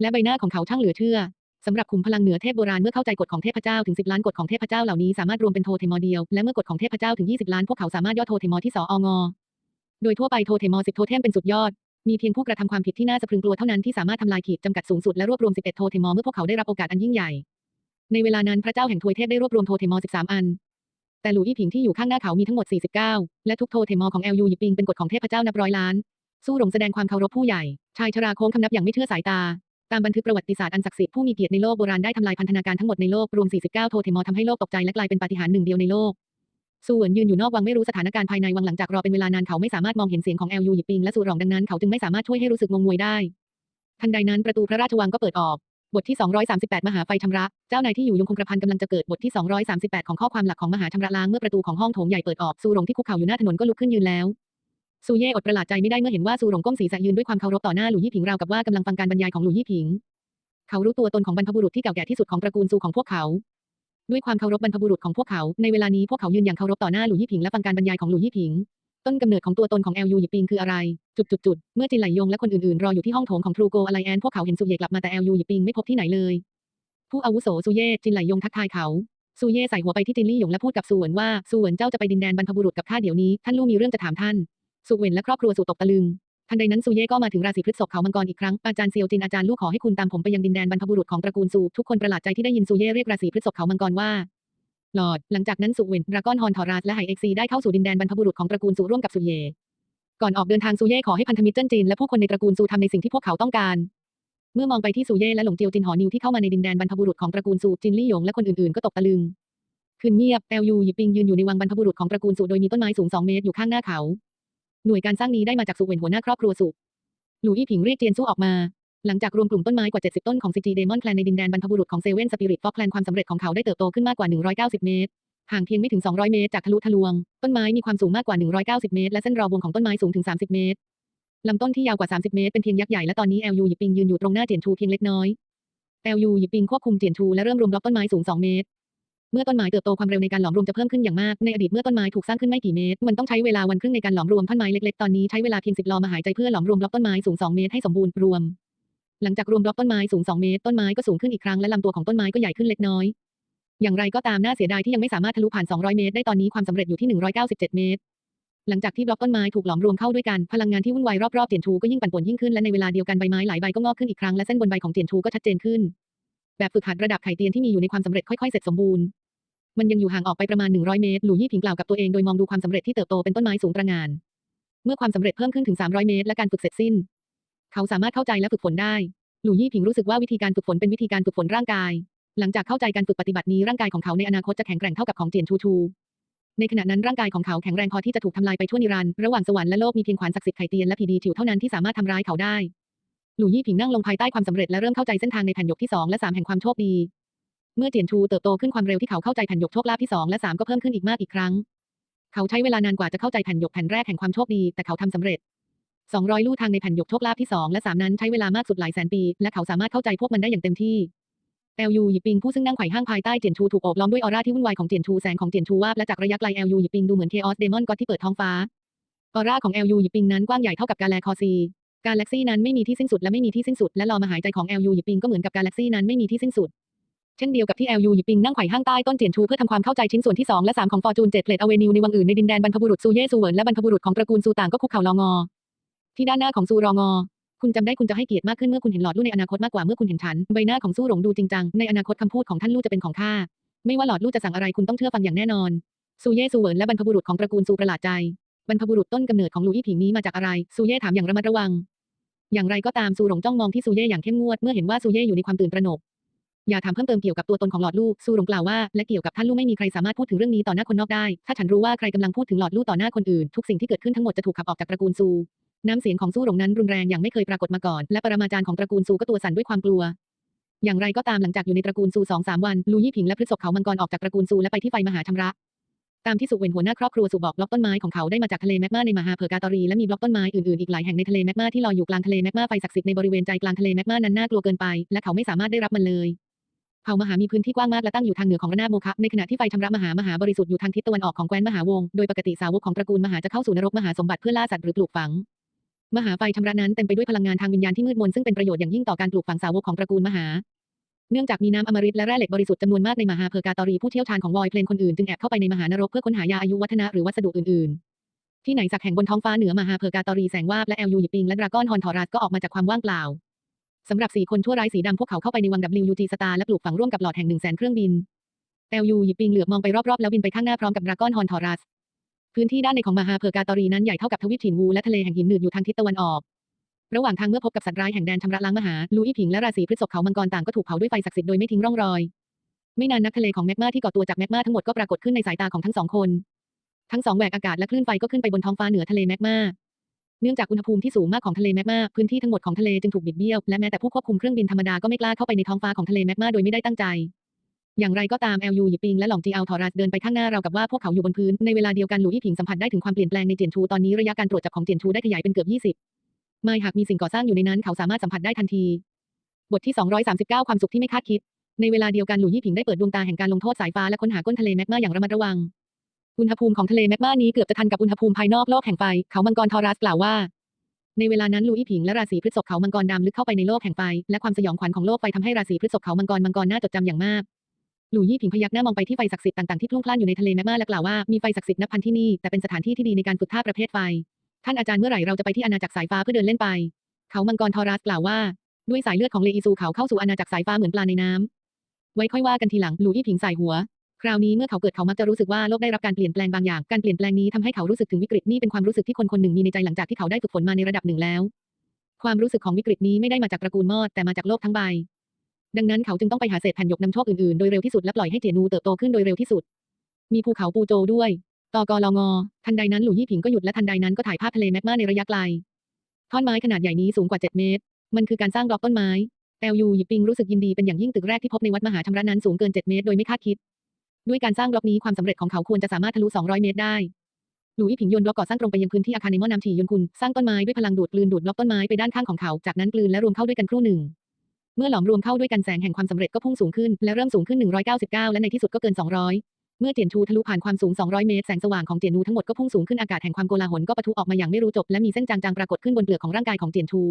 และใบหน้าของเขาช่างเหลือเชื่อสำหรับขุมพลังเหนือเทพโบราณเมื่อเข้าใจกฎของเทพเจ้าถึง 10 ล้านกฎของเทพเจ้าเหล่านี้สามารถรวมเป็นโทเทมอเดียวและเมื่อกฎของเทพเจ้าถึง 20 ล้านพวกเขาสามารถย่อโทเทมอที่สองอ โดยทั่วไปโทเทมอ10โทเทมเป็นสุดยอด มีเพียงผู้กระทำความผิดที่น่าสะพรึงกลัวเท่านั้นที่สามารถทำลายขีดจำกัดสูงสุดและรวบรวม 11 โทเทมอเมื่อพวกเขาได้รับโอกาสอันยิ่งใหญ่ ในเวลานั้นพระเจ้าแห่งทวยเทพได้รวบรวมโทเทมอ13 อัน แต่หลูอี้ผิงที่อยู่ข้างหน้าเขามีทั้งหมด 49 และทุกโทเทมอของเอลยูหยิปิงเป็นกฎของเทพเจ้านับร้อยล้าน สู้หลงแสดงความเคารพผู้ใหญ่ ชายชราโค้งคำนับอย่างไม่เชื่อสายตาตามบันทึกประวัติศาสตร์อันศักดิ์สิทธิ์ผู้มีเกียรติในโลกโบราณได้ทำลายพันธนาการทั้งหมดในโลกรวม 49 โทเทมอทำให้โลกตกใจและกลายเป็นปาฏิหาริย์หนึ่งเดียวในโลก ซูเหวินยืนอยู่นอกวังไม่รู้สถานการณ์ภายในวังหลังจากรอเป็นเวลานานเขาไม่สามารถมองเห็นเสียงของแอลยูหยิบปิงและสูรองดังนั้นเขาจึงไม่สามารถช่วยให้รู้สึกงงงวยได้ ทันใดนั้นประตูพระราชวังก็เปิดออก บทที่ 238 มหาไฟชำระ เจ้านายที่อยู่ยงคงกระพันกำลังจะเกิดบทที่ 238 ของข้อความหลักของมหาชำระล้างเมื่อประตูของห้องโถงใหญ่เปิดออกซูหลงที่คุกเข่าอยู่หน้าถนนก็ลุกขึ้นยืนแล้วซูเย่อดประหลาดใจไม่ได้เมื่อเห็นว่าซูหลงก้มศีรษะยืนด้วยความเคารพต่อหน้าหลู่ยี่ผิงราวกับว่ากำลังฟังการบรรยายของหลู่ยี่ผิง เขารู้ตัวตนของบรรพบุรุษที่เก่าแก่ที่สุดของตระกูลซูของพวกเขา ด้วยความเคารพบรรพบุรุษของพวกเขา ในเวลานี้พวกเขายืนอย่างเคารพต่อหน้าหลู่ยี่ผิงและฟังการบรรยายของหลู่ยี่ผิง ต้นกำเนิดของตัวตนของแอลยูหยิปิงคืออะไร จุดจุดจุดเมื่อจินไหลยงและคนอื่นๆ รออยู่ที่ห้องโถงของทรูโกอะไรแอนพวกเขาเห็นซูเย่กลับมาแต่แอลยูหยิปิงไม่พบที่ไหนเลย ผู้อาวุโสซูเย่จินไหลยงทักทายเขาซูเย่ใส่หัวไปที่จินลี่หยงและพูดกับซูเหวินว่าซูเหวินเจ้าจะไปดินแดนบรรพบุรุษกับข้าเดี๋ยวนี้ท่านลู่มีเรื่องจะถามท่านซูเวนและครอบครัวสู่ตกตะลึง ทันใดนั้นซูเย่ก็มาถึงราศีพฤษภเขามังกรอีกครั้ง อาจารย์เซียวจินอาจารย์ลูกขอให้คุณตามผมไปยังดินแดนบรรพบุรุษของตระกูลซูทุกคนประหลาดใจที่ได้ยินซูเย่เรียกราศีพฤษภเขามังกรว่าหลอด หลังจากนั้นสุเวนดราก้อนฮอนทอรัสและไหเอ็กซีได้เข้าสู่ดินแดนบรรพบุรุษของตระกูลซูร่วมกับซูเย่ก่อนออกเดินทางซูเย่ขอให้พันธมิตรเจิ้นจินและผู้คนในตระกูลซูทำในสิ่งที่พวกเขาต้องการ เมื่อมองไปที่ซูเย่และหลงเจียวจินหอนิวที่เข้ามาในดินแดนบรรพบุรุษของตระกูลซูจินลี่หยงและคนอื่นๆก็ตกตะลึงคืนเงียบแอลยูหยิปิงยืนอยู่ในวังบรรพบุรุษของตระกูลซูโดยมีต้นไม้สูง2เมตรอยู่ข้างหน้าเขา หน่วยการสร้างนี้ได้มาจากสุเวนหัวหน้าครอบครัวสุหลู่อี้ผิงเรียกเจียนสู้ออกมา หลังจากรวมกลุ่มต้นไม้กว่า 70 ต้นของซีจีเดมอนแคลนในดินแดนบรรพบุรุษของเซเว่นสปิริตฟอกแคลนความสำเร็จของเขาได้เติบโตขึ้นมากกว่า 190 เมตร ห่างเพียงไม่ถึง 200 เมตรจากทะลุทะลวง ต้นไม้มีความสูงมากกว่า 190 เมตร และเส้นรอบวงของต้นไม้สูงถึง 30 เมตรลำต้นที่ยาวกว่า 30 เมตรเป็นเพียงยักษ์ใหญ่และตอนนี้แอลยูหยิบปิงยืนอยู่ตรงหน้าเจียนทูเพียงเล็กน้อยแอลยูหยิบปิงควบคุมเจียนทูและเริ่มรวมบล็อกต้นไม้สูง 2 เมตร เมื่อต้นไม้เติบโตความเร็วในการหลอมรวมจะเพิ่มขึ้นอย่างมาก ในอดีตเมื่อต้นไม้ถูกสร้างขึ้นไม่กี่เมตร มันต้องใช้เวลาวันครึ่งในการหลอมรวมท่อนไม้เล็กๆ ตอนนี้ใช้เวลาเพียง10ลอมาหายใจเพื่อหลอมรวมล็อกต้นไม้สูง 2 เมตรให้สมบูรณ์รวม หลังจากรวมล็อกต้นไม้สูง 2 เมตร ต้นไม้ก็สูงขึ้นอีกครั้งและลำตัวของต้นไม้ก็ใหญ่ขึ้นเล็กน้อย อย่างไรก็ตามน่าเสียดายที่ยังไม่สามารถทะลุผ่าน 200 เมตร ได้ตอนนี้ความสำเร็จอยู่ที่ 197 เมตร หลังจากที่บล็อกต้นไม้ถูกหลอมรวมเข้าด้วยกัน พลังงานที่วุ่นวายรอบๆเตียนทูก็ยิ่งปั่นป่วนยิ่งขึ้นและในเวลาเดียวกันใบไม้หลายใบก็งอกขึ้นอีกครั้งและเส้นบนใบของเตียนทูก็ชัดเจนขึ้นแบบฝึกหัดระดับไข่เตียนที่มีอยู่ในความสำเร็จค่อยๆ เสร็จสมบูรณ์ มันยังอยู่ห่างออกไปประมาณ 100 เมตร หลู่ยี่ผิงกล่าวกับตัวเองโดยมองดูความสำเร็จที่เติบโตเป็นต้นไม้สูงตระหง่าน เมื่อความสำเร็จเพิ่มขึ้นถึง 300 เมตร และการฝึกเสร็จสิ้น เขาสามารถเข้าใจและฝึกฝนได้ หลู่ยี่ผิงรู้สึกว่าวิธีการฝึกฝนเป็นวิธีการฝึกฝนร่างกาย หลังจากเข้าใจการฝึกปฏิบัตินี้ร่างกายของเขาในอนาคตจะแข็งแกร่งเท่ากับของเจียนทูทูในขณะนั้นร่างกายของเขาแข็งแรงพอที่จะถูกทำลายไปทั่วนิรันดร์ระหว่างสวรรค์และโลกมีเพียงขวานศักดิ์สิทธิ์ไข่เตียนและผีดีถิวเท่านั้นที่สามารถทำร้ายเขาได้หลู่ยี่ผิงนั่งลงภายใต้ความสำเร็จและเริ่มเข้าใจเส้นทางในแผ่นหยกที่ 2 และ 3 แห่งความโชคดี เมื่อเจียนทูเติบโตขึ้นความเร็วที่เขาเข้าใจแผ่นหยกโชคลาภที่2และ3ก็เพิ่มขึ้นอีกมากอีกครั้ง เขาใช้เวลานานกว่าจะเข้าใจแผ่นหยกแผ่นแรกแห่งความโชคดี แต่เขาทำสำเร็จ 200 ลู่ทางในแผ่นหยกโชคลาภที่2และ3นั้นใช้เวลามากสุดหลายแสนปี และเขาสามารถเข้าใจพวกมันได้อย่างเต็มที่แอลยูหยิบปิงผู้ซึ่งนั่งไขว่ห้างภายใต้เจียนทูถูกโอบล้อมด้วยออร่าที่วุ่นวายของเจียนทูแสงของเจียนทูวาบและจากระยะไกลแอลยูหยิบปิงดูเหมือนเคออสเดมอนก็อดที่เปิดท้องฟ้าออร่าของแอลยูหยิบปิงนั้นกว้างใหญ่เท่ากับกาแลคอซีกาแล็กซี่นั้นไม่มีที่สิ้นสุดและไม่มีที่สิ้นสุดและรอมาหายใจของแอลยูหยิบปิงก็เหมือนกับกาแล็กซี่นั้นไม่มีที่สิ้นสุด เช่นเดียวกับที่แอลยูหยิบปิงนั่งไขว่ห้างใต้ต้นเจียนทูเพื่อทำความเข้าใจชิ้นส่วนที่สองและสามของฟอร์จูนเจ็ดเพลทอเวนิวในวังอื่นในดินแดนบรรพบุรุษซูเย่ซูเหวินและบรรพบุรุษของตระกูลซูต่างก็คุกเข่ารองอ ที่ด้านหน้าของซูรองอ คุณจำได้คุณจะให้เกียรติมากขึ้นเมื่อคุณเห็นหลอดลู่ในอนาคตมากกว่าเมื่อคุณเห็นฉันใบหน้าของสู้หลงดูจริงจังในอนาคตคำพูดของท่านลู่จะเป็นของข้าไม่ว่าหลอดลู่จะสั่งอะไรคุณต้องเชื่อฟังอย่างแน่นอนซูเย่ซูเหวินและบรรพบุรุษของตระกูลซูประหลาดใจบรรพบุรุษต้นกำเนิดของลูอี้ผิงนี้มาจากอะไรซูเย่ถามอย่างระมัดระวัง อย่างไรก็ตามซูหลงจ้องมองที่ซูเย่อย่างเข้มงวดเมื่อเห็นว่าซูเย่อยู่ในความตื่นตระหนก อย่าถามเพิ่มเติมเกี่ยวกับตัวตนของหลอดลู่ซูหลงกล่าวว่า และเกี่ยวกับท่านลู่ไม่มีใครสามารถพูดถึงเรื่องนี้ต่อหน้าคนนอกได้ ถ้าฉันรู้ว่าใครกำลังพูดถึงหลอดลู่ต่อหน้าคนอื่น ทุกสิ่งที่เกิดขึ้นทั้งหมดจะถูกขับออกจากตระกูลซู น้ำเสียงของสู้หลงนั้นรุนแรงอย่างไม่เคยปรากฏมาก่อน และปรมาจารย์ของตระกูลซูก็ตัวสั่นด้วยความกลัวอย่างไรก็ตามหลังจากอยู่ในตระกูลซูสองสามวัน ลูยี่ผิงและพฤษภเขามังกรออกจากตระกูลซูและไปที่ไฟมหาชำระตามที่สุเวนหัวหน้าครอบครัวสุบอกบล็อกต้นไม้ของเขาได้มาจากทะเลแมกมาในมหาเพอร์กาตอรีและมีบล็อกต้นไม้อื่นๆอีกหลายแห่งในทะเลแมกมาที่ลอยอยู่กลางทะเลแมกมาไฟศักดิ์สิทธิ์ในบริเวณใจกลางทะเลแมกมานั้นน่ากลัวเกินไป และเขาไม่สามารถได้รับมันเลย เผ่ามหามีพื้นที่กว้างมากและตั้งอยู่ทางเหนือของระนาบโมคะในขณะที่ไฟชำระมหามหาบริสุทธิ์อยู่ทางทิศตะวันออกของแคว้นมหาวงศ์โดยปกติสาวกของตระกูลมหาจะเข้าสู่นรกมหาสมบัติเพื่อล่าสัตว์หรือปลูกฝัง มหาไฟชำระนั้นเต็มไปด้วยพลังงานทางวิญญาณที่มืดมนซึ่งเป็นประโยชน์อย่างยิ่งต่อการปลูกฝังสาวกของตระกูลมหา เนื่องจากมีน้ำอมฤตและแร่เหล็กบริสุทธิ์จำนวนมากในมหาเพอร์กาตอรีผู้เชี่ยวชาญของวอยเพลนคนอื่นจึงแอบเข้าไปในมหานรกเพื่อค้นหายาอายุวัฒนะหรือวัสดุอื่นๆ ที่ไหนสักแห่งบนท้องฟ้าเหนือมหาเพอร์กาตอรีแสงวาบและแอลยูหยิบปิงและดราก้อนฮอนทอรัสก็ออกมาจากความว่างเปล่า สำหรับสี่คนชั่วร้ายสีดำพวกเขาเข้าไปในวัง WUG สตาร์และปลูกฝังร่วมกับหลอดแห่งหนึ่งแสนเครื่องบินแอลยูหยิบปิงเหลือบมองไปรอบๆแล้วบินไปข้างหน้าพร้อมกับดราก้อนฮอนทอรัส พื้นที่ด้านในของมหาเพอร์กาตอรีนั้นใหญ่เท่ากับทวีปถิ่นวูและทะเลแห่งหินหนืดอยู่ทางทิศตะวันออก ระหว่างทางเมื่อพบกับสัตว์ร้ายแห่งแดนชำระล้างมหาลูอี้ผิงและราศีพฤษภเขามังกรต่างก็ถูกเผาด้วยไฟศักดิ์สิทธิ์โดยไม่ทิ้งร่องรอย ไม่นานนักทะเลของแมกมาที่ก่อตัวจากแมกมาทั้งหมดก็ปรากฏขึ้นในสายตาของทั้งสองคน ทั้งสองแหวกอากาศและคลื่นไฟก็ขึ้นไปบนท้องฟ้าเหนือทะเลแมกมา เนื่องจากอุณหภูมิที่สูงมากของทะเลแมกมาพื้นที่ทั้งหมดของทะเลจึงถูกบิดเบี้ยวและแม้แต่ผู้ควบคุมเครื่องบินธรรมดาก็ไม่กล้าเข้าไปในท้องฟ้าของทะเลแมกมาโดยไม่ได้ตั้งใจ อย่างไรก็ตามแอลยูหยิปิงและหล่องจีเอัลทอรัสเดินไปข้างหน้าเรากับว่าพวกเขาอยู่บนพื้นในเวลาเดียวกันหลูอี้ผิงสัมผัสได้ถึงความเปลี่ยนแปลงในเจียนชูตอนนี้ระยะการตรวจจับของเจียนชูได้ขยายเป็นเกือบ 20 ไม่หากมีสิ่งก่อสร้างอยู่ในนั้นเขาสามารถสัมผัสได้ทันที บทที่ 239 ความสุขที่ไม่คาดคิดในเวลาเดียวกันหลูยี่ผิงได้เปิดดวงตาแห่งการลงโทษสายฟ้าและค้นหาก้นทะเลแมกมาอย่างระมัดระวัง อุณหภูมิของทะเลแมกมานี้เกือบจะทันกับอุณหภูมิภายนอกโลกแห่งไฟ เขามังกรทอรัสกล่าวว่า ในเวลานั้นลูยี่ผิงและราศีพฤษภเขามังกรดำลึกเข้าไปในโลกแห่งไฟ และความสยองขวัญของโลกไฟทำให้ราศีพฤษภเขามังกรมังกรน่าจดจำอย่างมากหลู่ยี่ผิงพยักหน้ามองไปที่ไฟศักดิ์สิทธิ์ต่างๆที่พลุ่งพล่านอยู่ในทะเลแมกมาและกล่าวว่ามีไฟศักดิ์สิทธิ์นับพันที่นี่แต่เป็นสถานที่ที่ดีในการฝึกท่าประเภทไฟ ท่านอาจารย์เมื่อไหร่เราจะไปที่อาณาจักรสายฟ้าเพื่อเดินเล่นไป เขามังกรทอรัสกล่าวว่า ด้วยสายเลือดของเลอีซูเขาเข้าสู่อาณาจักรสายฟ้าเหมือนปลาในน้ำไว้ค่อยว่ากันทีหลังหลู่ยี่ผิงสายหัว คราวนี้เมื่อเขาเกิดเขามักจะรู้สึกว่าโลกได้รับการเปลี่ยนแปลงบางอย่าง การเปลี่ยนแปลงนี้ทำให้เขารู้สึกถึงวิกฤตนี่เป็นความรู้สึกที่คนคนหนึ่งมีในใจหลังจากที่เขาได้ฝึกฝนมาในระดับหนึ่งแล้ว ความรู้สึกของวิกฤตนี้ไม่ได้มาจากตระกูลมอดแต่มาจากโลกทั้งใบ ดังนั้นเขาจึงต้องไปหาเศษแผ่นหยกนำโชคอื่นๆ โดยเร็วที่สุดและปล่อยให้เจียนูเติบโตขึ้นโดยเร็วที่สุด มีภูเขาปูโจด้วยตกลงทันใดนั้นหลู่ยี่ผิงก็หยุดและทันใดนั้นก็ถ่ายภาพทะเลแมกมาในระยะไกล ท่อนไม้ขนาดใหญ่นี้สูงกว่า 7 เมตร มันคือการสร้างบล็อกต้นไม้แอลยูหยิบปิงรู้สึกยินดีเป็นอย่างยิ่งตึกแรกที่พบในวัดมหาชำระนั้นสูงเกิน 7 เมตรโดยไม่คาดคิด ด้วยการสร้างบล็อกนี้ความสำเร็จของเขาควรจะสามารถทะลุ 200 เมตรได้หลุยผิงโยนบล็อกก่อสร้างตรงไปยังพื้นที่อาคารในหม้อน้ำฉี่ยนคุณสร้างต้นไม้ด้วยพลังดูดกลืนดูดบล็อกต้นไม้ไปด้านข้างของเขา จากนั้นกลืนและรวมเข้าด้วยกันครู่หนึ่ง เมื่อหลอมรวมเข้าด้วยกันแสงแห่งความสำเร็จก็พุ่งสูงขึ้น และเริ่มสูงขึ้น 199 และในที่สุดก็เกิน 200 เมื่อเจียนชูทะลุผ่านความสูง 200 เมตรแสงสว่างของเจียนนูทั้งหมดก็พุ่งสูงขึ้นอากาศแห่งความโกลาหลก็ปะทุออกมาอย่างไม่รู้จบและมีเส้นจางๆปรากฏขึ้นบนเปลือกของร่างกายของเจียนชู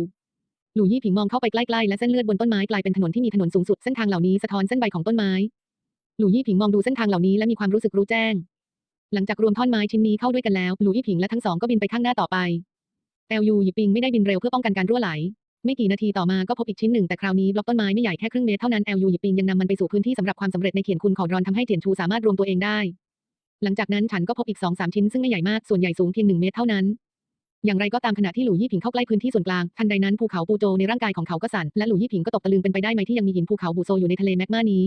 หลู่ยี่ผิงมองเข้าไปใกล้ๆและเส้นเลือดบนต้นไม้กลายเป็นถนนที่มีถนนสูงสุดเส้นทางเหล่านี้สะท้อนเส้นใบของต้นไม้ หลู่ยี่ผิงมองดูเส้นทางเหล่านี้และมีความรู้สึกรู้แจ้ง หลังจากรวมท่อนไม้ชิ้นนี้เข้าด้วยกันแล้ว หลู่ยี่ผิงและทั้งสองก็บินไปข้างหน้าต่อไปแอลยูหยิบปิงไม่ได้บินเร็วเพื่อป้องกันการรั่วไหล ไม่กี่นาทีต่อมาก็พบอีกชิ้นหนึ่งแต่คราวนี้บล็อกต้นไม้ไม่ใหญ่แค่ครึ่งเมตรเท่านั้นแอลยูหยิบปิงยังนำมันไปสู่พื้นที่สำหรับความสำเร็จในเขียนคุณของรอนทำให้เจียนชูสามารถรวมตัวเองได้ หลังจากนั้นฉันก็พบอีกสองสามชิ้นซึ่งไม่ใหญ่มากส่วนใหญ่สูงเพียงหนึ่งเมตรเท่านั้น อย่างไรก็ตามขณะที่หลู่ยี่ผิงเข้าใกล้พื้นที่ส่วนกลางทันใดนั้นภูเขาปูโจในร่างกายของเขาก็สั่นและหลู่ยี่ผิงก็ตกตะลึงเป็นไปได้ไหมที่ยังมีหินภูเขาบูโซอยู่ในทะเลแมกมานี้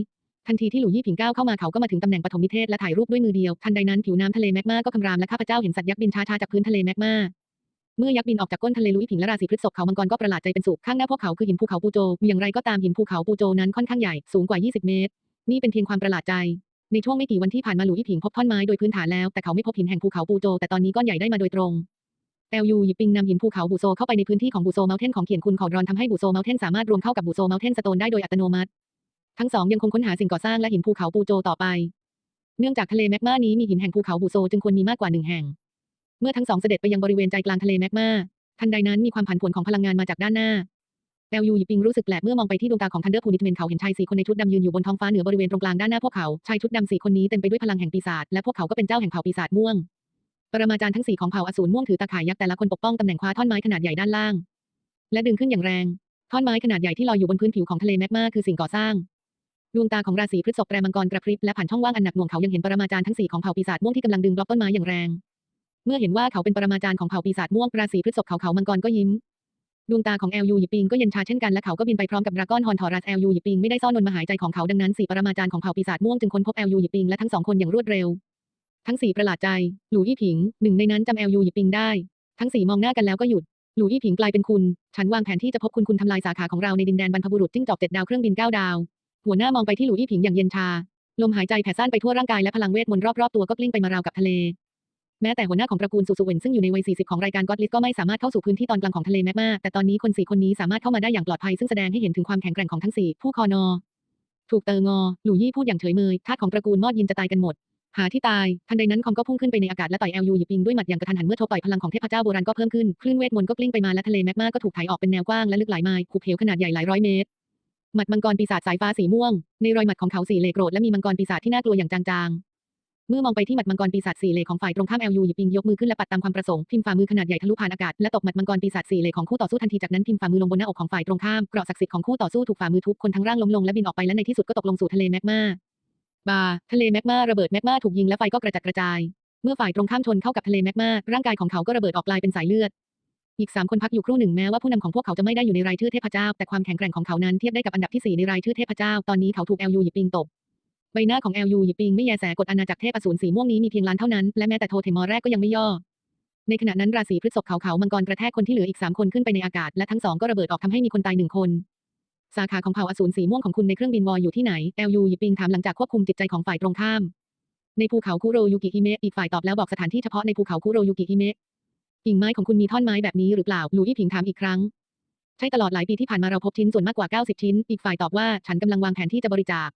ทันทีที่หลู่ยี่ผิงก้าวเข้ามาเขาก็มาถึงตำแหน่งปฐมนิเทศและถ่ายรูปด้วยมือเดียว ทันใดนั้นผิวน้ำทะเลแมกมาก็คำรามและข้าพเจ้าเห็นสัตว์ยักษ์บินช้าๆจากพื้นทะเลแมกมาเมื่อยักษ์บินออกจากก้นทะเลลู่ยี่ผิงและราศีพฤษภเขามังกรก็ประหลาดใจเป็นสุขข้างหน้าพวกเขาคือหินภูเขาปูโจอย่างไรก็ตามหินภูเขาปูโจนั้นค่อนข้างใหญ่สูงกว่า 20 เมตร นี่เป็นเพียงความประหลาดใจ ในช่วงไม่กี่วันที่ผ่านมาหลู่ยี่ผิงพบท่อนไม้โดยพื้นฐานแล้วแต่เขาไม่พบหินแห่งภูเขาปูโจ แต่ตอนนี้ก้อนใหญ่ได้มาโดยตรงแอลยูหยิบปิงนำหินภูเขาบูโซเข้าไปในพื้นที่ของบูโซเมลเทนของเขียนคุณของรอนทำให้บูโซเมลเทนสามารถรวมเข้ากับบูโซเมลเทนสโตนได้โดยอัตโนมัติ ทั้งสองยังคงค้นหาสิ่งก่อสร้างและหินภูเขาปูโจต่อไป เนื่องจากทะเลแมกมานี้มีหินแห่งภูเขาบูโซจึงควรมีมากกว่าหนึ่งแห่ง เมื่อทั้งสองเสด็จไปยังบริเวณใจกลางทะเลแมกมาทันใดนั้นมีความผันผวนของพลังงานมาจากด้านหน้าแอลยูหยิบปิงรู้สึกแปลกเมื่อมองไปที่ดวงตาของทันเดอร์พูนิทเมนเขาเห็นชายสี่คนในชุดดำยืนอยู่บนท้องฟ้าเหนือบริเวณตรงกลางด้านหน้าพวกเขา ชายชุดดำสี่คนนี้เต็มไปด้วยพลังแห่งปีศาจและพวกเขาก็เป็นเจ้าแห่งเผ่าปีศาจม่วง ปรมาจารย์ทั้งสี่ของเผ่าอสูรม่วงถือตะข่ายยักษ์แต่ละคนปกป้องตำแหน่งคว้าท่อนไม้ขนาดใหญ่ด้านล่าง และดึงขึ้นอย่างแรง ท่อนไม้ขนาดใหญ่ที่ลอยอยู่บนพื้นผิวของทะเลแมกมาคือสิ่งก่อสร้าง ดวงตาของราศีพฤษภแปรมังกรกระพริบและผ่านช่องว่างอันหนักหน่วงเขายังเห็นปรมาจารย์ทั้งสี่ของเผ่าปีศาจม่วงที่กำลังดึงบล็อกต้นไม้อย่างแรง เมื่อเห็นว่าเขาเป็นปรมาจารย์ของเผ่าปีศาจม่วงราศีพฤษภเขาเขามังกรก็ยิ้มดวงตาของแอลยูหยิบปิงก็เย็นชาเช่นกันและเขาก็บินไปพร้อมกับดราก้อนฮอนทอรัสแอลยูหยิบปิงไม่ได้ซ่อนนนมาหายใจของเขาดังนั้นสี่ปรมาจารย์ของเผ่าปีศาจม่วงจึงค้นพบแอลยูหยิบปิงและทั้งสองคนอย่างรวดเร็ว ทั้งสี่ประหลาดใจ หลู่ยี่ผิงหนึ่งในนั้นจำแอลยูหยิบปิงได้ ทั้งสี่มองหน้ากันแล้วก็หยุด หลู่ยี่ผิงกลายเป็นคุณ ฉันวางแผนที่จะพบคุณคุณทำลายสาขาของเราในดินแดนบรรพบุรุษจิ้งจอกเจ็ดดาวเครื่องบินเก้าดาว หัวหน้ามองไปที่หลู่ยี่ผิงอย่างเย็นชา ลมหายใจแผ่ซ่านไปทั่วร่างกายและพลังเวทมนต์รอบๆตัวก็กลิ้งไปมาราวกับทะเล แม้แต่หัวหน้าของตระกูลซูซูเวนซึ่งอยู่ในวัย 40 ของรายการก็อดลิสก็ไม่สามารถเข้าสู่พื้นที่ตอนกลางของทะเลแมกมาแต่ตอนนี้คนสี่คนนี้สามารถเข้ามาได้อย่างปลอดภัยซึ่งแสดงให้เห็นถึงความแข็งแกร่งของทั้งสี่ผู้คอนอ ถูกเตองอ หลู่ยี่พูดอย่างเฉยเมยทาสของตระกูลมอดยินจะตายกันหมดหาที่ตาย ทันใดนั้นคอมก็พุ่งขึ้นไปในอากาศและต่อยแอลยูหยิบปิงด้วยหมัดอย่างกระทันหันเมื่อทบต่อยพลังของเทพเจ้าโบราณก็เพิ่มขึ้น คลื่นเวทมนต์ก็กลิ้งไปมาและทะเลแมกมาก็ถูกไถออกเป็นแนวกว้างและลึกหลายไมล์ขุบเหวขนาดใหญ่หลายร้อยเมตร หมัดมังกรปีศาจสายฟ้าสีม่วง ในรอยหมัดของเขาสีเหลกโกรธและมีมังกรปีศาจที่น่ากลัวอย่างจางๆ เมื่อมองไปที่หมัดมังกรปีศาจสีเหลของฝ่ายตรงข้ามแอลยูหยิบปิงยกมือขึ้นและปัดตามความประสงค์พิมพ์ฝ่ามือขนาดใหญ่ทะลุผ่านอากาศและตบหมัดมังกรปีศาจสีเหลของคู่ต่อสู้ทันทีจากนั้นพิมพ์ฝ่ามือลงบนหน้าอกของฝ่ายตรงข้ามเกราะศักดิ์สิทธิ์ของคู่ต่อสู้ถูกฝ่ามือทุบคนทั้งร่างล้มลงและบินออกไปและในที่สุดก็ตกลงสู่ทะเลแมกมาบาทะเลแมกมาระเบิดแมกมาถูกยิงและไฟก็กระจัดกระจาย เมื่อฝ่ายตรงข้ามชนเข้ากับทะเลแมกมาร่างกายของเขาก็ระเบิดออกกลายเป็นสายเลือด อีกสามคนพักอยู่ครู่หนึ่งแม้ว่าผู้นำของพวกเขาจะไม่ได้อยู่ในรายชื่อเทพเจ้า แต่ความแข็งแกร่งของเขานั้นเทียบได้กับอันดับที่สี่ในรายชื่อเทพเจ้า ตอนนี้เขาถูกแอลยูหยิบปิงตบใบหน้าของแอลยูหยิบปิงไม่แยแสกดอาณาจักรเทพอสูรสีม่วงนี้มีเพียงล้านเท่านั้นและแม้แต่โทเทมอแรกก็ยังไม่ย่อในขณะนั้นราศีพฤษภเขาเขามังกรกระแทกคนที่เหลืออีกสามคนขึ้นไปในอากาศและทั้งสองก็ระเบิดออกทำให้มีคนตายหนึ่งคน สาขาของเผ่าอสูรสีม่วงของคุณในเครื่องบินวออยู่ที่ไหนแอลยูหยิบปิงถามหลังจากควบคุมจิตใจของฝ่ายตรงข้าม ในภูเขาคุโรยุกิฮิเมะอีกฝ่ายตอบแล้วบอกสถานที่เฉพาะในภูเขาคุโรยุกิฮิเมะ กิ่งไม้ของคุณมีท่อนไม้แบบนี้หรือเปล่าหลูอี้ผิงถามอีกครั้ง ใช่ตลอดหลายปีที่ผ่านมาเราพบชิ้นส่วนมากกว่า 90 ชิ้น อีกฝ่ายตอบว่า ฉันกำลังวางแผนที่จะบริจาค